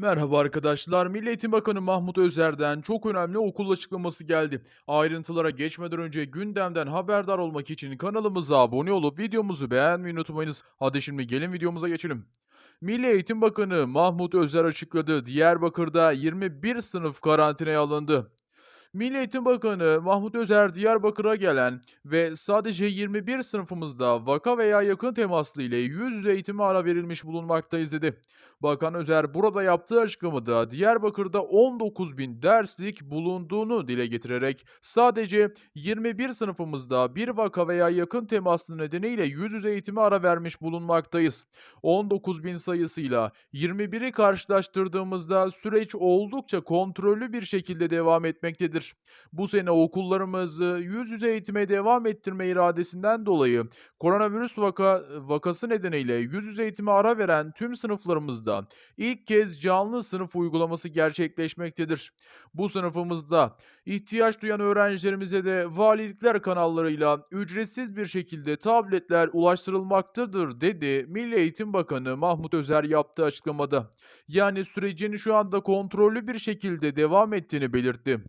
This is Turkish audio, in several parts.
Merhaba arkadaşlar. Milli Eğitim Bakanı Mahmut Özer'den çok önemli okul açıklaması geldi. Ayrıntılara geçmeden önce gündemden haberdar olmak için kanalımıza abone olup videomuzu beğenmeyi unutmayınız. Hadi şimdi gelin videomuza geçelim. Milli Eğitim Bakanı Mahmut Özer açıkladı. Diyarbakır'da 21 sınıf karantinaya alındı. Milli Eğitim Bakanı Mahmut Özer Diyarbakır'a gelen ve sadece 21 sınıfımızda vaka veya yakın temaslı ile yüz yüze eğitime ara verilmiş bulunmaktayız dedi. Bakan Özer burada yaptığı açıklamada Diyarbakır'da 19 bin derslik bulunduğunu dile getirerek sadece 21 sınıfımızda bir vaka veya yakın temaslı nedeniyle yüz yüze eğitime ara vermiş bulunmaktayız. 19 bin sayısıyla 21'i karşılaştırdığımızda süreç oldukça kontrollü bir şekilde devam etmektedir. Bu sene okullarımızı yüz yüze eğitime devam ettirme iradesinden dolayı koronavirüs vaka, vakası nedeniyle yüz yüze eğitime ara veren tüm sınıflarımızda ilk kez canlı sınıf uygulaması gerçekleşmektedir. Bu sınıfımızda ihtiyaç duyan öğrencilerimize de valilikler kanallarıyla ücretsiz bir şekilde tabletler ulaştırılmaktadır dedi Milli Eğitim Bakanı Mahmut Özer yaptığı açıklamada. Yani sürecin şu anda kontrollü bir şekilde devam ettiğini belirtti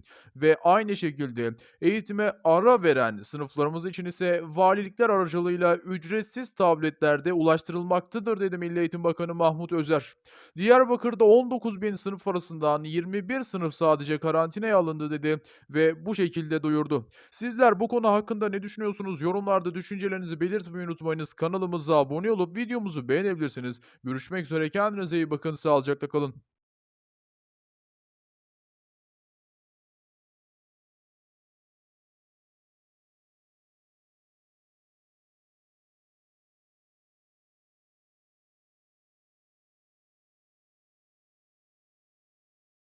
ve aynı şekilde eğitime ara veren sınıflarımız için ise valilikler aracılığıyla ücretsiz tabletlerde ulaştırılmaktadır dedi Milli Eğitim Bakanı Mahmut Özer. Diyarbakır'da 19 bin sınıf arasından 21 sınıf sadece karantinaya alındı dedi ve bu şekilde duyurdu. Sizler bu konu hakkında ne düşünüyorsunuz? Yorumlarda düşüncelerinizi belirtmeyi unutmayınız. Kanalımıza abone olup videomuzu beğenebilirsiniz. Görüşmek üzere kendinize iyi bakın. Sağlıcakla kalın.